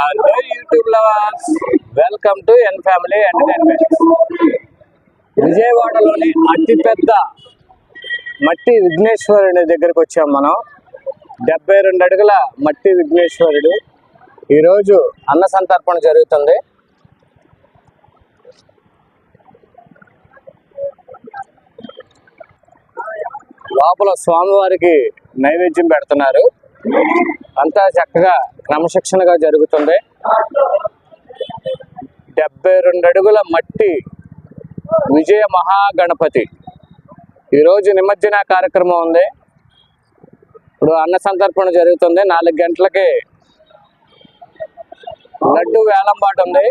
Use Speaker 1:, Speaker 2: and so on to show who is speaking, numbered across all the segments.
Speaker 1: Hello YouTube lovers welcome to N family entertainment విజయవాడలోని అతిపెద్ద మట్టి విఘ్నేశ్వరుని దగ్గరకు వచ్చాం మనం. డెబ్బై రెండు అడుగుల మట్టి విఘ్నేశ్వరుడు. ఈరోజు అన్న సంతర్పణ జరుగుతుంది. లోపల స్వామివారికి నైవేద్యం పెడుతున్నారు. అంతా చక్కగా క్రమశిక్షణగా జరుగుతుంది. డెబ్బై రెండు అడుగుల మట్టి విజయ మహాగణపతి. ఈరోజు నిమజ్జన కార్యక్రమం ఉంది. ఇప్పుడు అన్న సంతర్పణ జరుగుతుంది. నాలుగు గంటలకి లడ్డు వేలంబాటు ఉంది.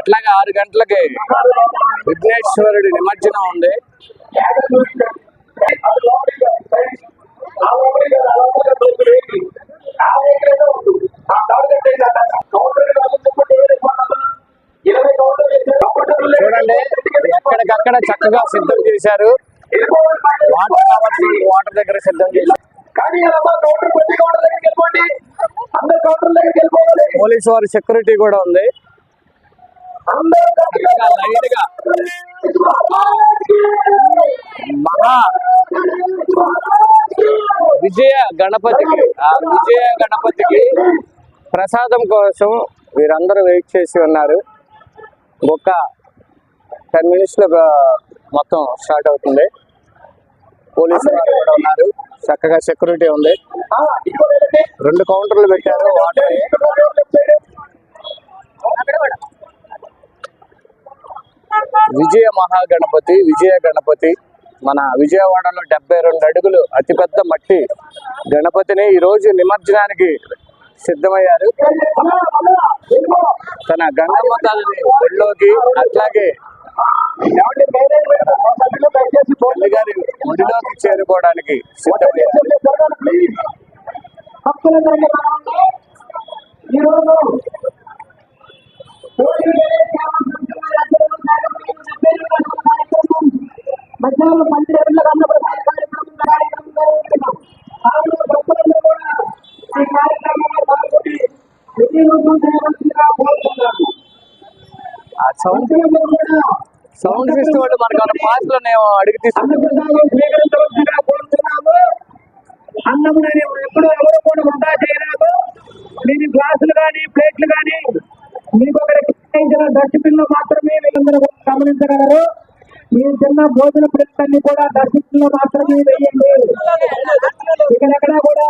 Speaker 1: అట్లాగే ఆరు గంటలకి విఘ్నేశ్వరుడి నిమజ్జనం ఉంది. చూడండి ఎక్కడికక్కడ చక్కగా సిద్ధం చేశారు. వాటర్ కావాల్సిన వాటర్ దగ్గర సిద్ధం చేశారు. పోలీసు వారి సెక్యూరిటీ కూడా ఉంది. లైట్గా మహా విజయ గణపతికి ఆ విజయ గణపతికి ప్రసాదం కోసం వీరందరూ వెయిట్ చేసి ఉన్నారు. ఒక టెన్ మినిట్స్లో మొత్తం స్టార్ట్ అవుతుంది. పోలీసు వారు కూడా ఉన్నారు. చక్కగా సెక్యూరిటీ ఉంది. రెండు కౌంటర్లు పెట్టారు వాటర్. విజయ మహాగణపతి విజయ గణపతి. మన విజయవాడలో డెబ్బై రెండు అడుగులు అతిపెద్ద మట్టి గణపతిని ఈరోజు నిమజ్జనానికి సిద్ధమయ్యారు. తన గంగమ్మ తల్లిని ఒళ్ళోకి అట్లాగే తల్లి గారి ఒడిలోకి చేరుకోవడానికి సిద్ధమయ్యారు.
Speaker 2: ఈరోజు మధ్యాహ్నం భక్తులందరూ కూడా ఈ కార్యక్రమంలో పాల్గొని విజయవంతం చేయవలసిందిగా కోరుతున్నాను.
Speaker 1: ఆ సౌండ్
Speaker 2: భక్తులందరూ కూడా
Speaker 1: సౌండ్ సిస్టమ్ వాళ్ళు మనకు పాస్లో నేను అడిగి తీసుకుంటాను
Speaker 2: అన్నప్రసాదం స్వీకరించవలసిందిగా కోరుతున్నాము. అన్నం నేను ఎప్పుడు ఎవరు కూడా వృధా చేయరాదు. మీరు గ్లాసులు కానీ ప్లేట్లు కానీ మీకు కేటాయించిన డస్ట్బిన్లో మాత్రమే వీళ్ళందరూ గమనించగలరు. మీరు తిన్న భోజన ప్లేట్లన్నీ కూడా డస్ట్బిన్లో మాత్రమే వేయండి ఇక్కడెక్కడ కూడా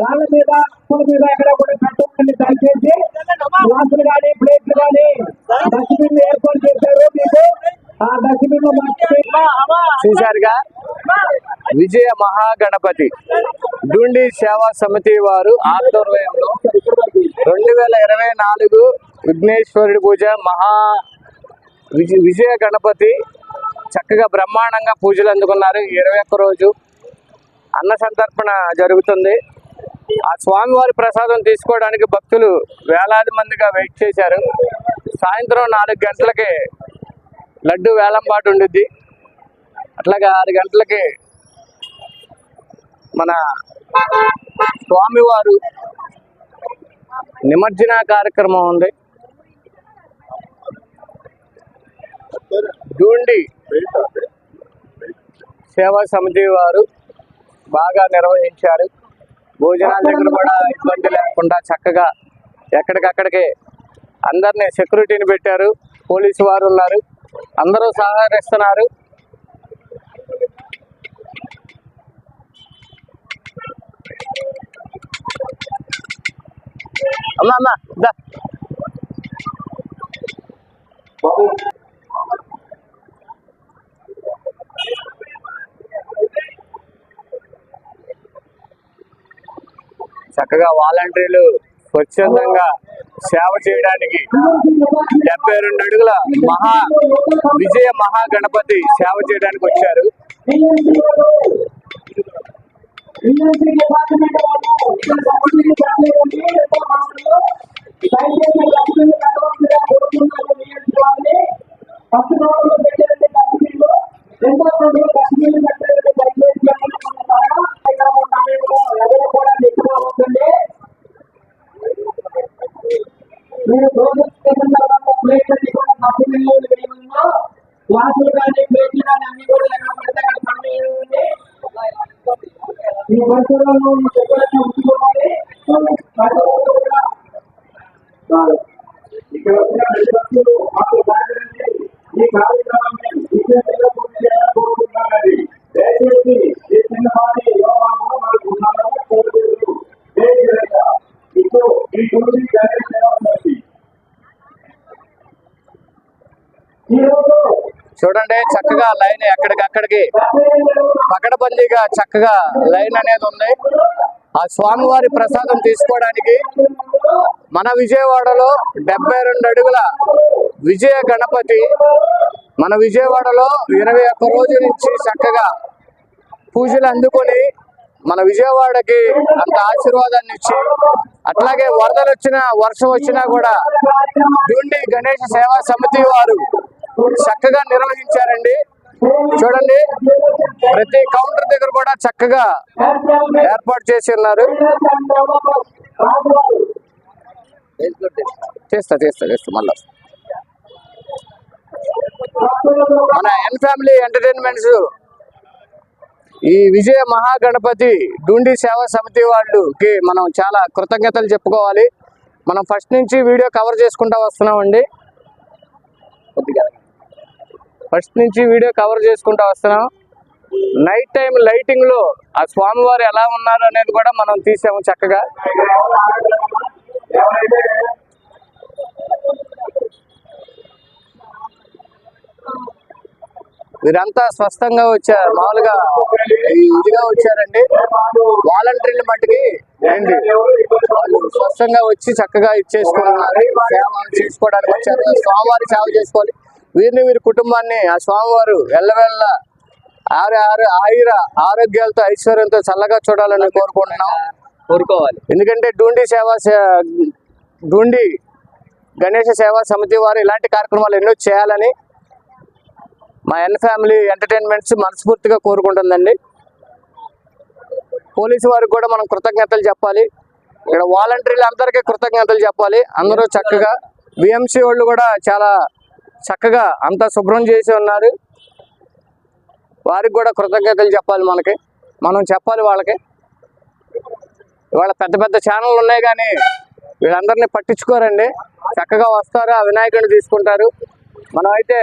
Speaker 2: రాళ్ళ మీద పూల మీద ఎక్కడ కూడా పెట్టండి దయచేసి గ్లాసులు కానీ ప్లేట్లు కానీ డస్ట్బిన్ ఏర్పాటు చేశారు మీకు. ఆ డస్ట్బిన్
Speaker 1: చూశారుగా? విజయ మహాగణపతి. డుండి సేవా సమితి వారు ఆధ్వర్యంలో రెండు వేల ఇరవై నాలుగు విఘ్నేశ్వరుడి పూజ మహా విజయ విజయ గణపతి చక్కగా బ్రహ్మాండంగా పూజలు అందుకున్నారు. ఇరవై ఒక్క రోజు అన్న సంతర్పణ జరుగుతుంది. ఆ స్వామివారి ప్రసాదం తీసుకోవడానికి భక్తులు వేలాది మందిగా వెయిట్ చేశారు. సాయంత్రం నాలుగు గంటలకి లడ్డు వేలంపాటు ఉండిద్ది. అట్లాగే ఆరు గంటలకి మన స్వామివారు నిమజ్జన కార్యక్రమం ఉంది. డూండి సేవా సమితి వారు బాగా నిర్వహించారు. భోజనాల దగ్గర కూడా ఇబ్బంది లేకుండా చక్కగా ఎక్కడికక్కడికి అందరినీ సెక్యూరిటీని పెట్టారు. పోలీసు వారు ఉన్నారు. అందరూ సహకరిస్తున్నారు. అమ్మా అమ్మా దా. చక్కగా వాలంటీర్లు స్వచ్ఛందంగా సేవ చేయడానికి డెబ్బై రెండు అడుగుల మహా విజయ మహాగణపతి సేవ చేయడానికి వచ్చారు.
Speaker 2: ఎవరు కూడా నిద్రపోవద్దండి మీరు భోజనం చేసిన తర్వాత ప్లేట్లన్నీ కూడా మట్టి మిల్లులు వేయమన్నా గ్లాసులు కానీ ప్లేట్లు కానీ అన్ని కూడా ఎక్కడ పడితే అక్కడ పడివేయండి ఈ పరిసరాల్లో ఈ చెప్పులన్నీ ఉంచుకోవాలి ప్రతి ఒక్కరు కూడా ఇక్కడ వచ్చిన ప్రతి ఒక్కరు మాకు సహకరించి ఈ కార్యక్రమాన్ని విజయవంతంగా పూర్తి చేయాలని కోరుకుంటున్నానండి దయచేసి ఈ చిన్నపాటి యోగాలను మనకు ఉండాలని కోరుకుంటూ జై శ్రీరామ. ఇప్పుడు ఈ గురించి జరిగే ఈరోజు
Speaker 1: చూడండి చక్కగా లైన్ ఎక్కడికక్కడికి పకడబందీగా చక్కగా లైన్ అనేది ఉంది. ఆ స్వామివారి ప్రసాదం తీసుకోవడానికి మన విజయవాడలో డెబ్బై రెండు అడుగుల విజయ గణపతి మన విజయవాడలో ఇరవై ఒక్క రోజు నుంచి చక్కగా పూజలు అందుకొని మన విజయవాడకి అంత ఆశీర్వాదాన్ని ఇచ్చి అట్లాగే వరదలు వచ్చినా వర్షం వచ్చినా కూడా దుండి గణేష్ సేవా సమితి వారు చక్కగా నిర్వహించారండి. చూడండి. ప్రతి కౌంటర్ దగ్గర కూడా చక్కగా ఏర్పాటు చేసి ఉన్నారు. చేస్తా చేస్తా చేస్తా మళ్ళా. మన ఎన్ ఫ్యామిలీ ఎంటర్టైన్మెంట్స్ ఈ విజయ మహాగణపతి డుండి సేవా సమితి వాళ్ళుకి మనం చాలా కృతజ్ఞతలు చెప్పుకోవాలి. మనం ఫస్ట్ నుంచి వీడియో కవర్ చేసుకుంటా వస్తున్నామండి. ఫస్ట్ నుంచి వీడియో కవర్ చేసుకుంటూ వస్తున్నాం. నైట్ టైం లైటింగ్లో ఆ స్వామివారు ఎలా ఉన్నారు అనేది కూడా మనం తీసాము చక్కగా.
Speaker 2: మీరంతా
Speaker 1: వీరంతా స్వస్థంగా వచ్చారు. మామూలుగా ఇదిగా వచ్చారండి. వాలంటీర్లు మట్టుకి ఏంటి? స్వస్థంగా వచ్చి చక్కగా ఇచ్చేసుకుంటున్నారు సేవ చేసుకోవడానికి వచ్చారు. స్వామివారి సేవ చేసుకోవాలి. వీరిని వీరి కుటుంబాన్ని ఆ స్వామివారు ఎల్లవెల్ల ఆరు ఆరు ఆయుర ఆరోగ్యాలతో ఐశ్వర్యంతో చల్లగా చూడాలని కోరుకుంటున్నాం.
Speaker 3: కోరుకోవాలి.
Speaker 1: ఎందుకంటే డూండి సేవా డూండి గణేష సేవా సమితి వారు ఇలాంటి కార్యక్రమాలు ఎన్నో చేయాలని మా ఎన్ ఫ్యామిలీ ఎంటర్టైన్మెంట్స్ మనస్ఫూర్తిగా కోరుకుంటుందండి. పోలీసు వారికి కూడా మనం కృతజ్ఞతలు చెప్పాలి. ఇక్కడ వాలంటీర్లు అందరికీ కృతజ్ఞతలు చెప్పాలి. అందరూ చక్కగా. బిఎంసి వాళ్ళు కూడా చాలా చక్కగా అంతా శుభ్రం చేసి ఉన్నారు. వారికి కూడా కృతజ్ఞతలు చెప్పాలి మనకి. మనం చెప్పాలి వాళ్ళకి. ఇవాళ పెద్ద పెద్ద ఛానళ్ళు ఉన్నాయి కానీ వీళ్ళందరినీ పట్టించుకోరండి. చక్కగా వస్తారు ఆ వినాయకుడిని తీసుకుంటారు. మనం అయితే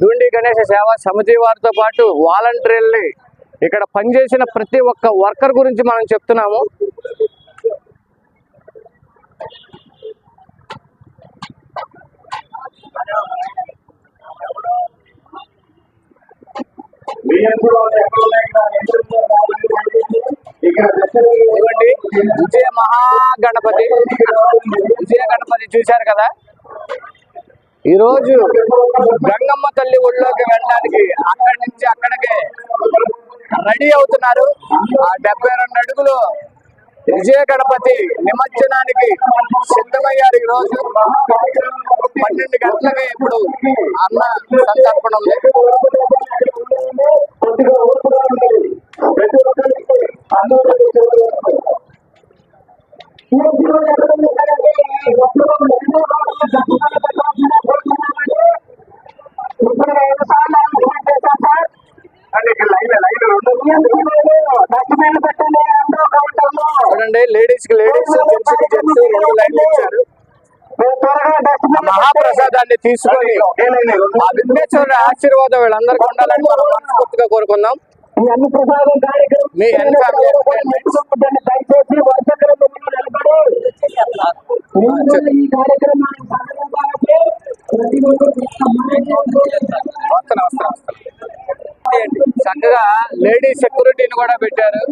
Speaker 1: దూండి గణేష సేవా సమితి వారితో పాటు వాలంటీర్లని ఇక్కడ పనిచేసిన ప్రతి ఒక్క వర్కర్ గురించి మనం చెప్తున్నాము
Speaker 2: బియ్యం కూడా వాళ్ళు ఎక్కడ ఉన్నాయి కదా, ఎక్కడ ఉన్నాయి కదా, ఇక్కడ దర్శనం
Speaker 1: ఇవ్వండి విజయ మహాగణపతి. విజయ గణపతి చూశారు కదా? ఈరోజు గంగమ్మ తల్లి ఒళ్ళోకి వెళ్ళడానికి అక్కడి నుంచి అక్కడికే రెడీ అవుతున్నారు. ఆ డెబ్బై రెండు అడుగులు విజయ గణపతి నిమజ్జనానికి సిద్ధమయ్యారు ఈ రోజు పన్నెండు గంటలకే ఇప్పుడు అన్న సంతర్పణ ఉంది
Speaker 2: ఎక్కడ ఇప్పుడు సార్.
Speaker 1: చూడండి లేడీస్కి లేడీస్ జెంట్స్కి జెంట్స్ రెండు లైన్లు ఇచ్చారు. మహాప్రసాదాన్ని తీసుకొని ఆ విఘ్నేశ్వరుడి ఆశీర్వాదం వీళ్ళందరికీ ఉండాలని మనం మనస్ఫూర్తిగా కోరుకుందాం.
Speaker 2: ఈ అన్ని ప్రసాదం కార్యక్రమం దయచేసి నిలబడి ఈ కార్యక్రమాన్ని ప్రతి
Speaker 1: చక్కగా లేడీ సెక్యూరిటీని కూడా పెట్టారు.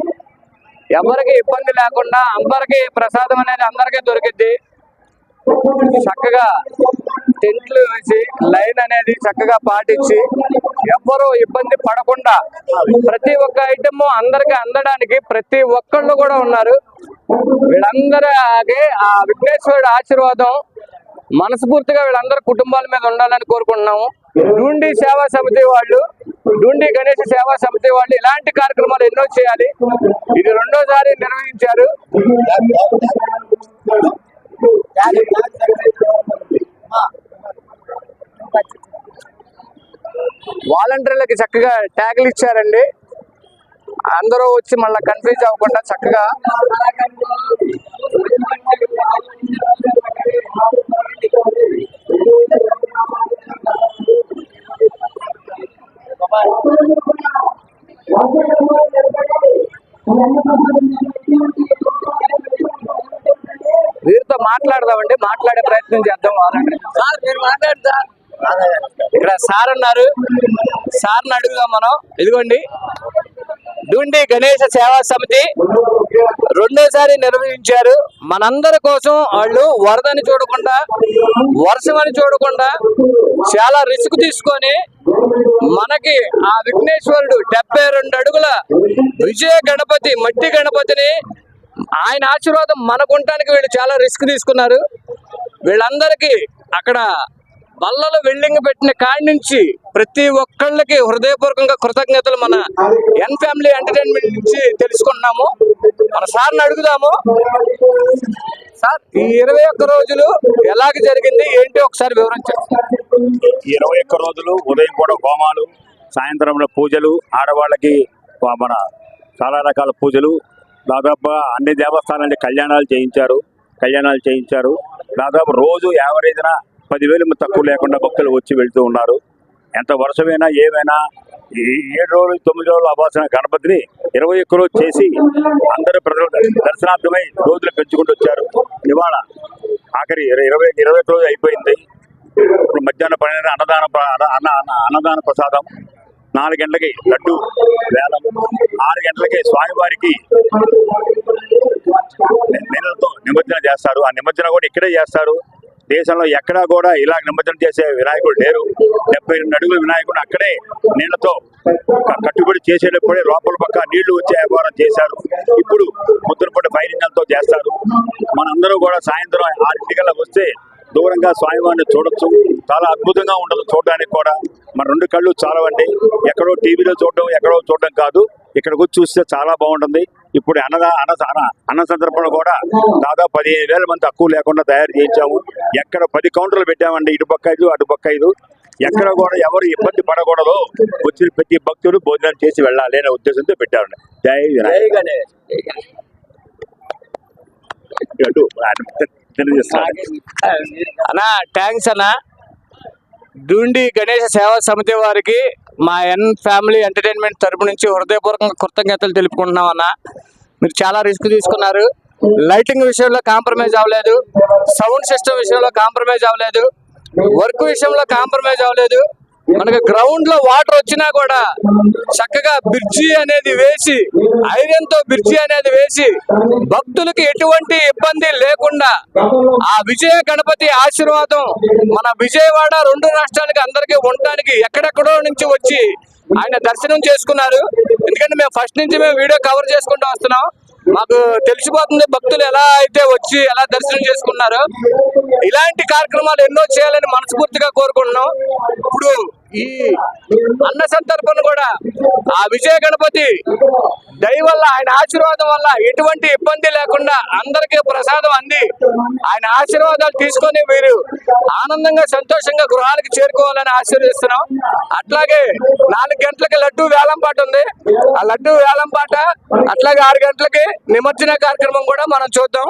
Speaker 1: ఎవరికి ఇబ్బంది లేకుండా అందరికి ప్రసాదం అనేది అందరికీ దొరికిద్ది. చక్కగా టెంట్లు వేసి లైన్ అనేది చక్కగా పాటించి ఎవ్వరూ ఇబ్బంది పడకుండా ప్రతి ఒక్క ఐటమ్ అందరికి అందడానికి ప్రతి ఒక్కళ్ళు కూడా ఉన్నారు. వీళ్ళందరికీ ఆ విఘ్నేశ్వరుడు ఆశీర్వాదం మనస్ఫూర్తిగా వీళ్ళందరి కుటుంబాల మీద ఉండాలని కోరుకుంటున్నాము. డూండి సేవా సమితి వాళ్ళు డూండి గణేష్ సేవా సమితి వాళ్ళు ఇలాంటి కార్యక్రమాలు ఎన్నో చేయాలి. ఇది రెండోసారి నిర్వహించారు. వాలంటీర్లకి చక్కగా ట్యాగులు ఇచ్చారండి. అందరూ వచ్చి మళ్ళీ కన్ఫ్యూజ్ అవ్వకుండా చక్కగా ఇక్కడ సార్ అన్నారు సార్ని అడుగుదాం మనం. ఇదిగోండి. డుండి గణేష సేవా సమితి. రెండోసారి నిర్వహించారు. మనందరి కోసం వాళ్ళు వరదని చూడకుండా వర్షం అని చూడకుండా చాలా రిస్క్ తీసుకొని మనకి ఆ విఘ్నేశ్వరుడు డెబ్బై రెండు అడుగుల విజయ గణపతి మట్టి గణపతిని ఆయన ఆశీర్వాదం మనకుంటానికి వీళ్ళు చాలా రిస్క్ తీసుకున్నారు. వీళ్ళందరికీ అక్కడ బల్లలు వెల్డింగ్ పెట్టిన కాడి నుంచి ప్రతి ఒక్కళ్ళకి హృదయపూర్వకంగా కృతజ్ఞతలు మన ఎన్ ఫ్యామిలీ ఎంటర్టైన్మెంట్ నుంచి తెలుసుకున్నాము మన సార్ని అడుగుదాము. సార్ ఈ ఇరవై ఒక్క రోజులు ఎలాగ జరిగింది? ఏంటి ఒకసారి వివరించండి
Speaker 3: ఇరవై ఒక్క రోజులు ఉదయం కూడా హోమాలు సాయంత్రంలో పూజలు ఆడవాళ్ళకి మన చాలా రకాల పూజలు. దాదాపుగా అన్ని దేవస్థానాలకి కళ్యాణాలు చేయించారు కళ్యాణాలు చేయించారు. దాదాపు రోజు యావరేజ్న పదివేలు తక్కువ లేకుండా భక్తులు వచ్చి వెళ్తూ ఉన్నారు. ఎంత వర్షమైనా ఏమైనా ఏడు రోజులు తొమ్మిది రోజులు అవ్వాల్సిన గణపతిని ఇరవై ఒక్క రోజు చేసి అందరూ ప్రజలు దర్శనార్థమై రోజులు పెంచుకుంటూ వచ్చారు. ఇవాళ ఆఖరి ఇరవై ఇరవై ఇరవై ఒక్క రోజు అయిపోయింది. ఇప్పుడు మధ్యాహ్న పన్నెండు అన్నదాన ప్ర- అన్న అన్న- అన్న- అన్నదాన ప్రసాదం నాలుగు గంటలకి లడ్డు వేలం. ఆరు గంటలకి స్వామివారికి నీళ్ళతో నిమజ్జనం చేస్తారు. ఆ నిమజ్జనం కూడా ఇక్కడే చేస్తారు. దేశంలో ఎక్కడా కూడా ఇలా నిమజ్జనం చేసే వినాయకుడు లేరు. డెబ్బై రెండు అడుగుల వినాయకుడు అక్కడే నీళ్ళతో కట్టుబడి చేసేటప్పుడే లోపల పక్క నీళ్ళు వచ్చే వ్యాపారం చేశారు. ఇప్పుడు ముద్రపడి ఫైరింగ్లతో చేస్తారు. మనందరూ కూడా సాయంత్రం ఆరింటికల్లా వస్తే దూరంగా స్వామివారిని చూడొచ్చు. చాలా అద్భుతంగా ఉంటుంది చూడడానికి కూడా. మన రెండు కళ్ళు చాలవండి. ఎక్కడో టీవీలో చూడడం ఎక్కడో చూడడం కాదు. ఇక్కడికి వచ్చి చూస్తే చాలా బాగుంటుంది. ఇప్పుడు అన్నదా అన్న అన్న సందర్భంలో కూడా దాదాపు పదిహేను వేల మంది తక్కువ లేకుండా తయారు చేయించాము. ఎక్కడ పది కౌంటర్లు పెట్టామండి. ఇటు పక్క ఐదు అటు పక్క ఐదు. ఎక్కడ కూడా ఎవరు ఇబ్బంది పడకూడదు. వచ్చిన ప్రతి భక్తులు భోజనం చేసి వెళ్ళాలి అనే ఉద్దేశంతో పెట్టారండి. జై వినాయక.
Speaker 1: అన్నా థ్యాంక్స్ అన్నా. డుండి గణేష సేవా సమితి వారికి మా ఎన్ ఫ్యామిలీ ఎంటర్టైన్మెంట్ తరపు నుంచి హృదయపూర్వకంగా కృతజ్ఞతలు తెలుపుకుంటున్నాం అన్న. మీరు చాలా రిస్క్ తీసుకున్నారు. లైటింగ్ విషయంలో కాంప్రమైజ్ అవ్వలేదు. సౌండ్ సిస్టమ్ విషయంలో కాంప్రమైజ్ అవ్వలేదు. వర్క్ విషయంలో కాంప్రమైజ్ అవ్వలేదు. మనకు గ్రౌండ్లో వాటర్ వచ్చినా కూడా చక్కగా బ్రిడ్జి అనేది వేసి ఐరన్తో బ్రిడ్జి అనేది వేసి భక్తులకి ఎటువంటి ఇబ్బంది లేకుండా ఆ విజయ గణపతి ఆశీర్వాదం మన విజయవాడ రెండు రాష్ట్రాలకి అందరికీ ఉండటానికి ఎక్కడెక్కడో నుంచి వచ్చి ఆయన దర్శనం చేసుకున్నారు. ఎందుకంటే మేము ఫస్ట్ నుంచి మేము వీడియో కవర్ చేసుకుంటూ వస్తున్నాం. మాకు తెలిసిపోతుంది భక్తులు ఎలా అయితే వచ్చి ఎలా దర్శనం చేసుకున్నారో. ఇలాంటి కార్యక్రమాలు ఎన్నో చేయాలని మనస్ఫూర్తిగా కోరుకుంటున్నాం. ఇప్పుడు ఈ అన్న సందర్భం కూడా ఆ విజయ గణపతి దయ వల్ల ఆయన ఆశీర్వాదం వల్ల ఎటువంటి ఇబ్బంది లేకుండా అందరికీ ప్రసాదం అంది. ఆయన ఆశీర్వాదాలు తీసుకొని మీరు ఆనందంగా సంతోషంగా గృహాలకు చేరుకోవాలని ఆశీర్వదిస్తున్నాం. అట్లాగే నాలుగు గంటలకి లడ్డూ వేలం పాట ఉంది. ఆ లడ్డు వేలం పాట అట్లాగే ఆరు గంటలకి నిమజ్జన కార్యక్రమం కూడా మనం చూద్దాం.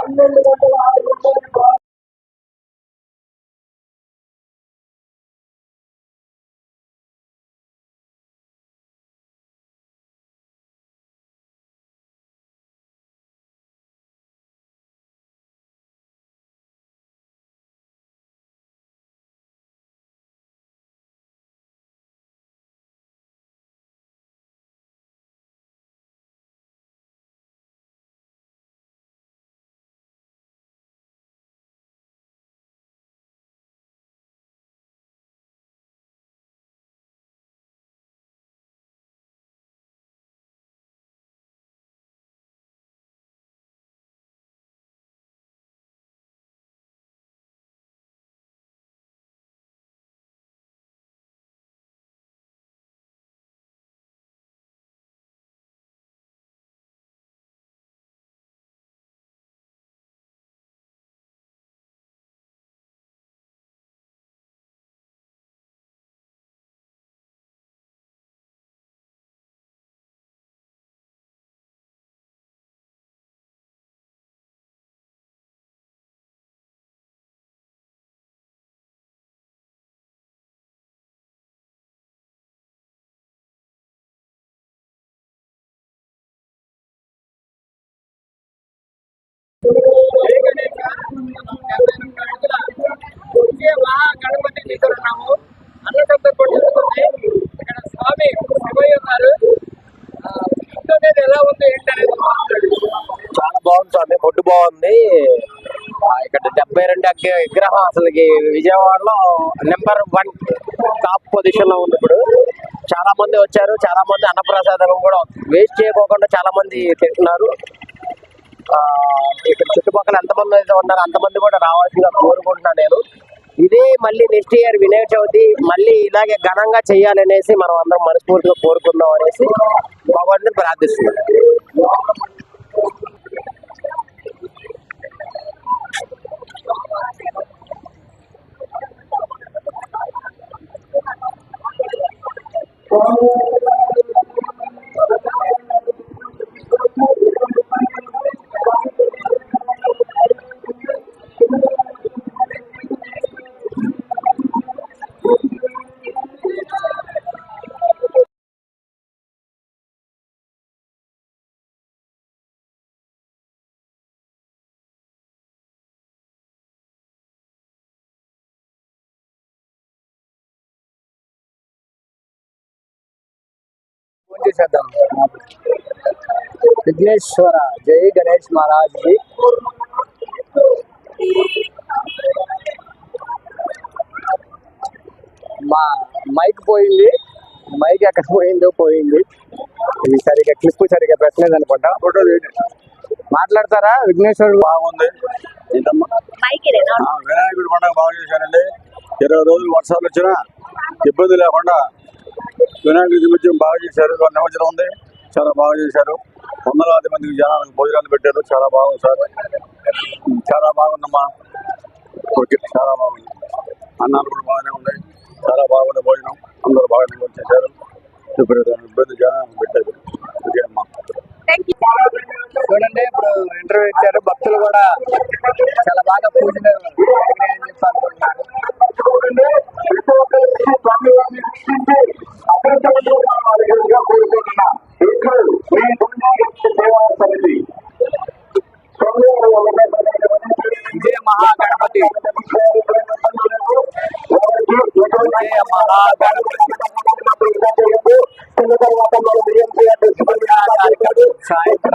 Speaker 1: మీతో ఉన్నాము ఇక్కడ స్వామి శివయ్య ఉన్నారు ఎలా ఉంది ఏంటనేది చాలా బాగుంది స్వామి ఫుడ్ బాగుంది. ఇక్కడ డెబ్బై రెండు విగ్రహం అసలుకి విజయవాడలో నెంబర్ వన్ టాప్ పొజిషన్లో ఉంది ఇప్పుడు. చాలా మంది వచ్చారు చాలా మంది అన్నప్రసాదం కూడా వేస్ట్ చేయకోకుండా చాలా మంది తింటున్నారు. ఇక్కడ చుట్టుపక్కల ఎంతమంది అయితే ఉన్నారో అంతమంది కూడా రావాల్సిందిగా కోరుకుంటున్నాను నేను. ఇదే మళ్ళీ నెక్స్ట్ ఇయర్ వినాయక చవితి మళ్ళీ ఇలాగే ఘనంగా చేయాలనేసి మనం అందరం మనస్ఫూర్తిగా కోరుకుందాం అనేసి భగవంతుని ప్రార్థిస్తున్నాం. చేసేద్దాం. విఘ్నేశ్వర. జై గణేష్ మహారాజ్ జీ మా మైక్ పోయింది. మైక్ ఎక్కడ పోయిందో పోయింది. ఇది సరిగా క్లిప్ సరిగా పెట్టలేదు అనుకుంటా. ఫోటో మాట్లాడతారా విఘ్నేశ్వరుడు
Speaker 4: బాగుంది. వినాయకుడి పండుగ బాగా చేశారండి. ఇరవై రోజులు వర్షాలు వచ్చినా ఇబ్బంది లేకుండా వినాయక నిమజ్జనం బాగా చేశారు. నిమజ్జనం ఉంది. చాలా బాగా చేశారు. వందలాది మందికి జనాలకు భోజనాలు పెట్టారు. చాలా బాగుంది సార్. చాలా బాగుందమ్మా. ఓకే చాలా బాగుంది. అన్నాలు కూడా బాగానే ఉన్నాయి. చాలా బాగుంది భోజనం. అందరూ బాగా వచ్చేసారు ఇప్పుడు ఇబ్బంది జనాలు పెట్టారు. ఓకే అమ్మా.
Speaker 1: చూడండి ఇప్పుడు ఇంటర్వ్యూ ఇచ్చారు. భక్తులు కూడా చాలా బాగా పూజలు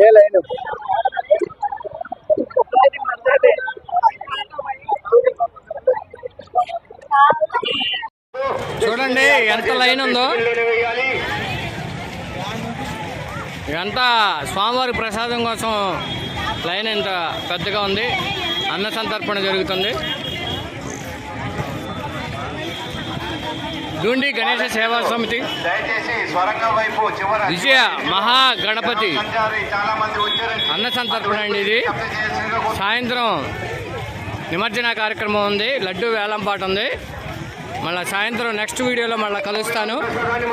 Speaker 2: అదే
Speaker 1: లైన్ చూడండి ఎంత లైన్ ఉందో. ఎంత స్వామివారి ప్రసాదం కోసం లైన్ ఎంత పెద్దగా ఉంది. అన్న సంతర్పణ జరుగుతుంది. డూండి గణేష సేవా సమితి. విజయ మహాగణపతి. అన్న సంతర్పణ అండి ఇది. సాయంత్రం నిమజ్జన కార్యక్రమం ఉంది. లడ్డు వేలంపాట ఉంది. మళ్ళీ సాయంత్రం నెక్స్ట్ వీడియోలో మళ్ళీ కలుస్తాను.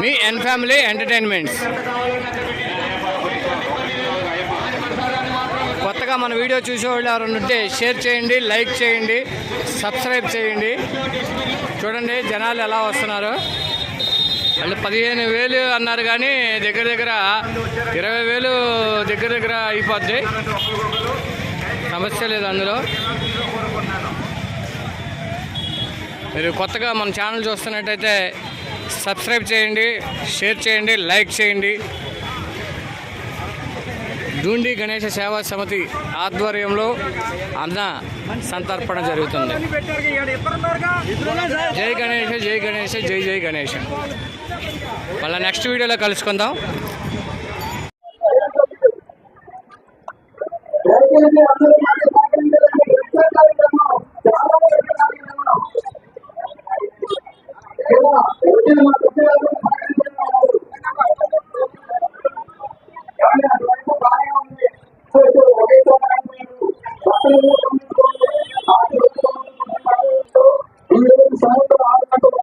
Speaker 1: మీ ఎన్ ఫ్యామిలీ ఎంటర్టైన్మెంట్స్. కొత్తగా మన వీడియో చూసేవాళ్ళు ఎవరైనా ఉంటే షేర్ చేయండి లైక్ చేయండి సబ్స్క్రైబ్ చేయండి. చూడండి జనాలు ఎలా వస్తున్నారు. వాళ్ళు పదిహేను వేలు అన్నారు కానీ దగ్గర దగ్గర ఇరవై వేలు దగ్గర దగ్గర అయిపోద్ది. సమస్య లేదు అందులో. మీరు కొత్తగా మన ఛానల్ చూస్తున్నట్టయితే సబ్స్క్రైబ్ చేయండి షేర్ చేయండి లైక్ చేయండి. డూండి గణేష సేవా సమితి ఆధ్వర్యంలో అన్న సంతర్పణ జరుగుతుంది. జై గణేష జై గణేష జై జై గణేష. మళ్ళీ నెక్స్ట్ వీడియోలో కలుసుకుందాం.
Speaker 2: దయచేసి